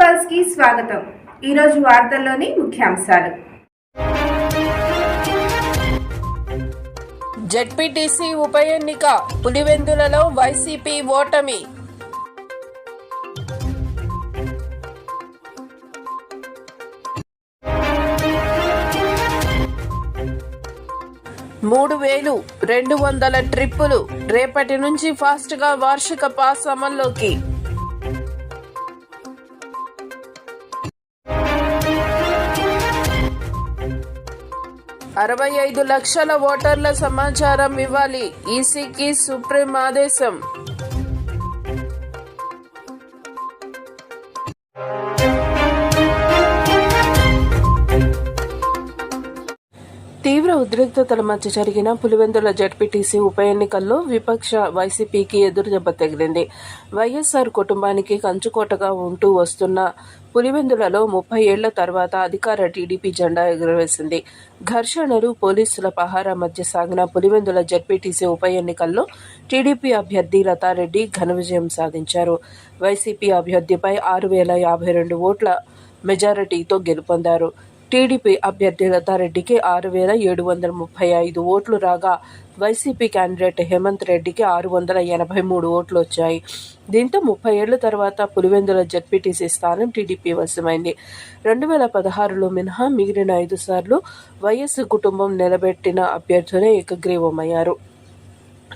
పల్స్కి స్వాగతం. ఈరోజు వార్తల్లోని ముఖ్యాంశాలు. జడ్పీటీసీ ఉప ఎన్నిక పులివెందులలో వైసీపీ ఓటమి. మూడు వేలు రెండు వందల ట్రిప్పులు రేపటి నుంచి ఫాస్ట్గా వార్షిక పాస్ అమల్లోకి. అరవై ఐదు లక్షల ఓటర్ల సమాచారం ఇవ్వాలి. ఈసీకి సుప్రీం ఆదేశం. ఉద్రిక్తతల మధ్య జరిగిన పులివెందుల జడ్పీటీసీ ఉప ఎన్నికల్లో విపక్ష వైసీపీకి ఎదురుదెబ్బ తగిలింది. వైఎస్ఆర్ కుటుంబానికి కంచుకోటగా ఉంటూ వస్తున్న పులివెందులలో ముప్పై ఏళ్ళ తర్వాత అధికార టీడీపీ జెండా ఎగురవేసింది. ఘర్షణలు పోలీసుల పహారా మధ్య సాగిన పులివెందుల జడ్పీటీసీ ఉప ఎన్నికల్లో టీడీపీ అభ్యర్థి లతారెడ్డి ఘన విజయం సాధించారు. వైసీపీ అభ్యర్థిపై ఆరు వేల యాభై రెండు ఓట్ల మెజారిటీతో గెలుపొందారు. టీడీపీ అభ్యర్థి లతారెడ్డికి ఆరు వేల ఏడు వందల ముప్పై ఐదు ఓట్లు రాగా వైసీపీ క్యాండిడేట్ హేమంత్ రెడ్డికి ఆరు వందల ఎనభై మూడు ఓట్లు వచ్చాయి. దీంతో ముప్పై ఏళ్ళ తర్వాత పులివెందుల జడ్పీటీసీ స్థానం టీడీపీ వశమైంది. రెండు వేల పదహారులో మినహా మిగిలిన ఐదు సార్లు వైఎస్ కుటుంబం నిలబెట్టిన అభ్యర్థులే ఏకగ్రీవమయ్యారు.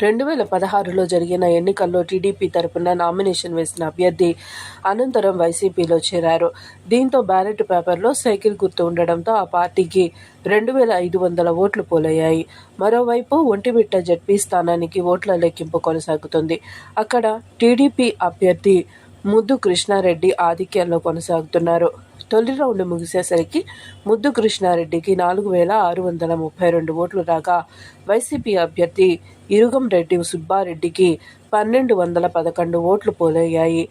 రెండు వేల పదహారులో జరిగిన ఎన్నికల్లో టీడీపీ తరపున నామినేషన్ వేసిన అభ్యర్థి అనంతరం వైసీపీలో చేరారు. దీంతో బ్యాలెట్ పేపర్లో సైకిల్ గుర్తు ఉండడంతో ఆ పార్టీకి రెండు వేల ఐదు వందల ఓట్లు పోలయ్యాయి. మరోవైపు ఒంటిమిట్ట జడ్పీ స్థానానికి ఓట్ల లెక్కింపు కొనసాగుతుంది. అక్కడ టీడీపీ అభ్యర్థి ముద్దు కృష్ణారెడ్డి ఆధిక్యంలో కొనసాగుతున్నారు. తొలి రౌండ్ ముగిసేసరికి ముద్దు కృష్ణారెడ్డికి నాలుగు వేల ఆరు వందల ముప్పై రెండు ఓట్లు రాగా వైసీపీ అభ్యర్థి ఇరుగం రెడ్డి సుబ్బారెడ్డికి పన్నెండు వందల పదకొండు ఓట్లు పోలయ్యాయి.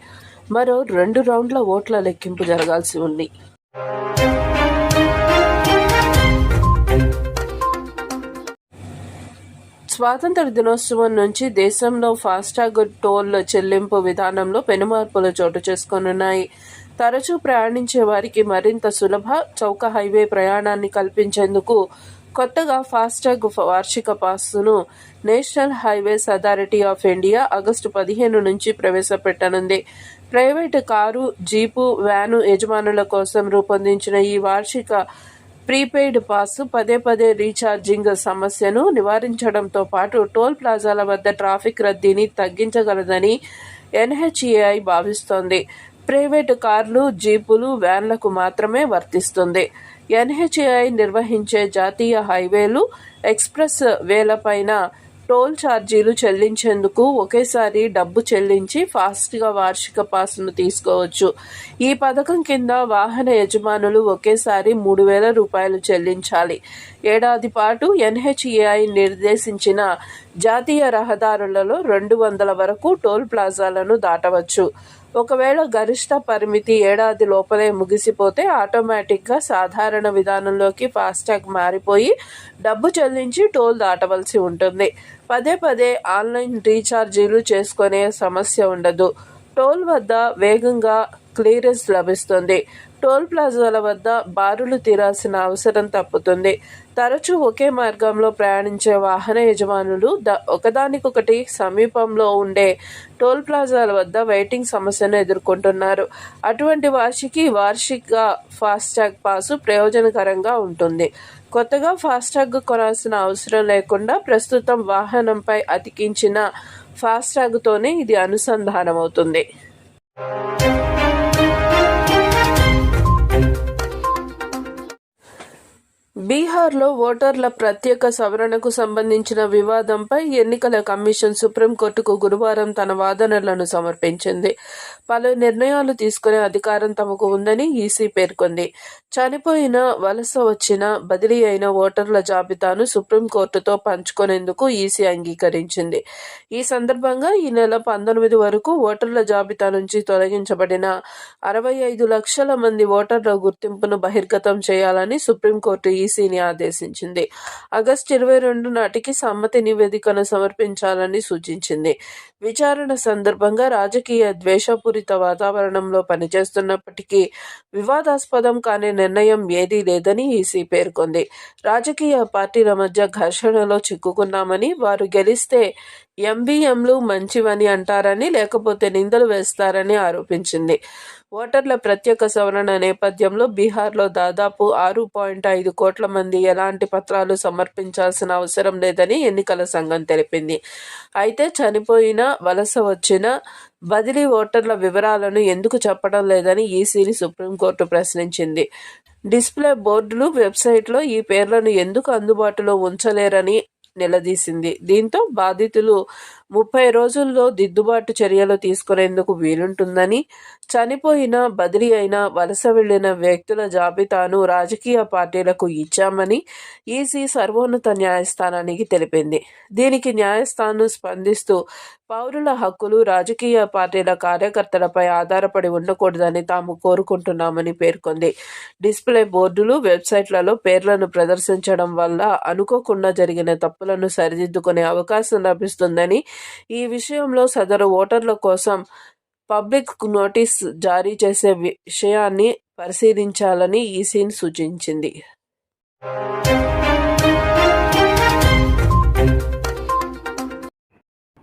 మరో రెండు రౌండ్ల ఓట్ల లెక్కింపు జరగాల్సి ఉంది. స్వాతంత్ర దినోత్సవం నుంచి దేశంలో ఫాస్టాగ్ టోల్ చెల్లింపు విధానంలో పెనుమార్పులు చోటు చేసుకోనున్నాయి. తరచూ ప్రయాణించే వారికి మరింత సులభ చౌక హైవే ప్రయాణాన్ని కల్పించేందుకు కొత్తగా ఫాస్టాగ్ వార్షిక పాస్ను national highways authority of India August పదిహేను నుంచి ప్రవేశపెట్టనుంది. ప్రైవేటు కారు జీపు వ్యాను యజమానుల కోసం రూపొందించిన ఈ వార్షిక ప్రీపెయిడ్ పాస్ పదే పదే రీఛార్జింగ్ సమస్యను నివారించడంతో పాటు టోల్ ప్లాజాల వద్ద ట్రాఫిక్ రద్దీని తగ్గించగలదని ఎన్హెచ్ఏఐ భావిస్తోంది. ప్రైవేటు కార్లు జీపులు వ్యాన్లకు మాత్రమే వర్తిస్తుంది. ఎన్హెచ్ఏఐ నిర్వహించే జాతీయ హైవేలు ఎక్స్ప్రెస్ వేలపైన టోల్ ఛార్జీలు చెల్లించేందుకు ఒకేసారి డబ్బు చెల్లించి ఫాస్ట్గా వార్షిక పాస్ను తీసుకోవచ్చు. ఈ పథకం కింద వాహన యజమానులు ఒకేసారి మూడు వేల రూపాయలు చెల్లించాలి. ఏడాది పాటు ఎన్హెచ్ఏఐ నిర్దేశించిన జాతీయ రహదారులలో రెండు వందల వరకు టోల్ ప్లాజాలను దాటవచ్చు. ఒకవేళ గరిష్ట పరిమితి ఏడాది లోపలే ముగిసిపోతే ఆటోమేటిక్గా సాధారణ విధానంలోకి ఫాస్టాగ్ మారిపోయి డబ్బు చెల్లించి టోల్ దాటవలసి ఉంటుంది. పదే పదే ఆన్లైన్ రీఛార్జీలు చేసుకునే సమస్య ఉండదు. టోల్ వద్ద వేగంగా క్లియరెన్స్ లభిస్తుంది. టోల్ ప్లాజాల వద్ద బారులు తీరాల్సిన అవసరం తప్పుతుంది. తరచూ ఒకే మార్గంలో ప్రయాణించే వాహన యజమానులు ద ఒకదానికొకటి సమీపంలో ఉండే టోల్ ప్లాజాల వద్ద వెయిటింగ్ సమస్యను ఎదుర్కొంటున్నారు. అటువంటి వార్షికి వార్షిక ఫాస్టాగ్ పాసు ప్రయోజనకరంగా ఉంటుంది. కొత్తగా ఫాస్టాగ్ కొనాల్సిన అవసరం లేకుండా ప్రస్తుతం వాహనంపై అతికించిన ఫాస్టాగ్తోనే ఇది అనుసంధానమవుతుంది. బీహార్లో ఓటర్ల ప్రత్యేక సవరణకు సంబంధించిన వివాదంపై ఎన్నికల కమిషన్ సుప్రీంకోర్టుకు గురువారం తన వాదనలను సమర్పించింది. పలు నిర్ణయాలు తీసుకునే అధికారం తమకు ఉందని ఈసీ పేర్కొంది. చనిపోయిన వలస వచ్చిన బదిలీ అయిన ఓటర్ల జాబితాను సుప్రీంకోర్టుతో పంచుకునేందుకు ఈసీ అంగీకరించింది. ఈ సందర్భంగా ఈ నెల పంతొమ్మిది వరకు ఓటర్ల జాబితా నుంచి తొలగించబడిన అరవై ఐదు లక్షల మంది ఓటర్ల గుర్తింపును బహిర్గతం చేయాలని సుప్రీంకోర్టు ఈసీ ఈసీని ఆదేశించింది. ఆగస్టు ఇరవై రెండు నాటికి సమ్మతి నివేదికను సమర్పించాలని సూచించింది. విచారణ సందర్భంగా రాజకీయ ద్వేషపూరిత వాతావరణంలో పనిచేస్తున్నప్పటికీ వివాదాస్పదం కాని నిర్ణయం ఏదీ లేదని ఈసీ పేర్కొంది. రాజకీయ పార్టీల మధ్య ఘర్షణలో చిక్కుకున్నామని వారు గెలిస్తే ఎంబీఎంలు మంచివని అంటారని లేకపోతే నిందలు వేస్తారని ఆరోపించింది. ఓటర్ల ప్రత్యేక సవరణ నేపథ్యంలో బీహార్లో దాదాపు ఆరు పాయింట్ ఐదు కోట్ల మంది ఎలాంటి పత్రాలు సమర్పించాల్సిన అవసరం లేదని ఎన్నికల సంఘం తెలిపింది. అయితే చనిపోయిన వలస వచ్చిన బదిలీ ఓటర్ల వివరాలను ఎందుకు చెప్పడం లేదని ఈసీని సుప్రీంకోర్టు ప్రశ్నించింది. డిస్ప్లే బోర్డులు వెబ్సైట్లో ఈ పేర్లను ఎందుకు అందుబాటులో ఉంచలేరని నిలదీసింది. దీంతో బాధితులు ముప్పై రోజుల్లో దిద్దుబాటు చర్యలు తీసుకునేందుకు వీలుంటుందని చనిపోయిన బదిలీ అయిన వలస వెళ్ళిన వ్యక్తుల జాబితాను రాజకీయ పార్టీలకు ఇచ్చామని ఈసీ సర్వోన్నత న్యాయస్థానానికి తెలిపింది. దీనికి న్యాయస్థానం స్పందిస్తూ పౌరుల హక్కులు రాజకీయ పార్టీల కార్యకర్తలపై ఆధారపడి ఉండకూడదని తాము కోరుకుంటున్నామని పేర్కొంది. డిస్ప్లే బోర్డులు వెబ్సైట్లలో పేర్లను ప్రదర్శించడం వల్ల అనుకోకుండా జరిగిన తప్పులను సరిదిద్దుకునే అవకాశం లభిస్తుందని ఈ విషయంలో సదరు ఓటర్ల కోసం పబ్లిక్ నోటీస్ జారీ చేసే విషయాన్ని పరిశీలించాలని ఈసీని సూచించింది.